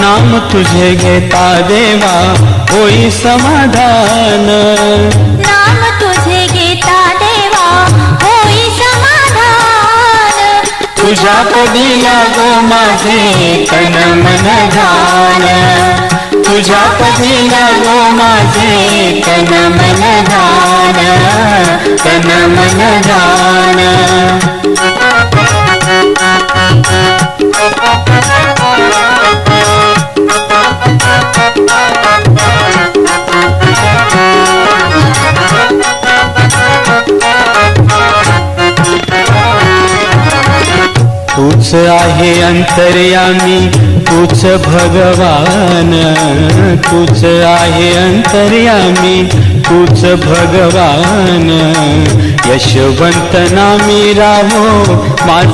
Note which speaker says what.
Speaker 1: नाम तुझे घेता देवा होई समाधान।
Speaker 2: नाम तुझे घेता देवा होई समाधान।
Speaker 1: तुझ्या पदी लागो माझे तन मन ध्यान तुझ्या पदी लागो माझे तन मन ध्यान तन मन ध्यान तूच आहे अंतर्यामी तूच भगवान. तूच आहे अंतर्यामी तूच भगवान. यशवंत नामी राहो मा